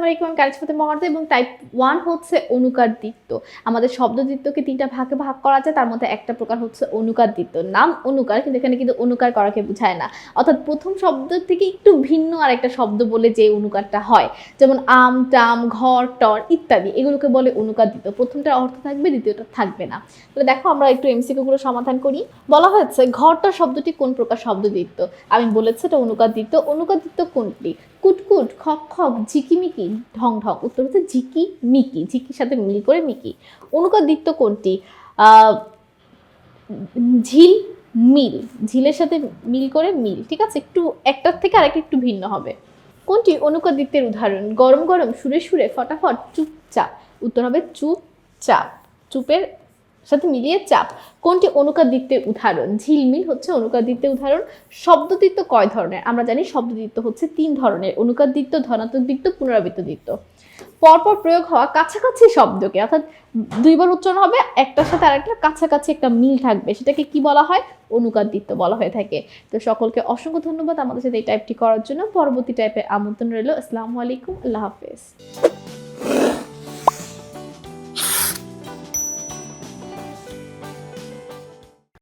আসসালামু আলাইকুম মহার্দ এবং টাইপ ওয়ান হচ্ছে অনুকার দ্বিত্ব আমাদের শব্দ দ্বিত্বকে তিনটা ভাগে ভাগ করা যায়, তার মধ্যে একটা প্রকার হচ্ছে অনুকার দ্বিত্ব নাম অনুকার, কিন্তু এখানে কিন্তু অনুকার করাকে বোঝায় না। অর্থাৎ প্রথম শব্দ থেকে একটু ভিন্ন আর একটা শব্দ বলে যে অনুকারটা হয়। যেমন আম, টাম, ঘর, টর ইত্যাদি, এগুলোকে বলে অনুকার দ্বিত্ব প্রথমটার অর্থ থাকবে, দ্বিতীয়টা থাকবে না। তাহলে দেখো, আমরা একটু এমসিকিউ গুলো সমাধান করি। বলা হয়েছে ঘরটা শব্দটি কোন প্রকার শব্দ দ্বিত্ব আমি বলেছি এটা অনুকার দ্বিত্ব অনুকার দ্বিত্ব কোনটি? কুটকুট, খক খক, ঝিকিমিকি, ঢং ঢং। উত্তর হচ্ছে ঝিকি মিকি ঝিকির সাথে মিল করে মিকি। অনুকার দ্বিত্ব কোনটি ঝিল, মিল। ঝিলের সাথে মিল করে মিল, ঠিক আছে? একটু, একটার থেকে আরেকটা একটু ভিন্ন হবে। কোনটি অনুকার দ্বিত্বের উদাহরণ? গরম গরম, সুরে সুরে, ফটাফট, চুপচাপ। উত্তর হবে চুপচাপ। চুপের সাথে মিলিয়ে চাপ। কোনটি অনুকাদিত্যের উদাহরণ? ঝিলমিল হচ্ছে অনুকাদিত্যের উদাহরণ। শব্দদিত্য কয় ধরনের? আমরা জানি শব্দদিত্য হচ্ছে তিন ধরনের। অনুকাদিত্য ধনাত্মক দিত্য পুনরাবৃত্ত দিত্য পরপর প্রয়োগ হওয়া কাছাকাছি শব্দকে, অর্থাৎ দুইবার উচ্চারণ হবে, একটার সাথে আরেকটার কাছাকাছি একটা মিল থাকবে। সেটাকে কি বলা হয়? অনুকাদিত্য বলা হয়ে থাকে। তো সকলকে অসংখ্য ধন্যবাদ আমাদের সাথে এই টাইপটি করার জন্য। পরবর্তী টাইপের আমন্ত্রণ রইল। আসসালামু আলাইকুম। আল্লাহ হাফেজ।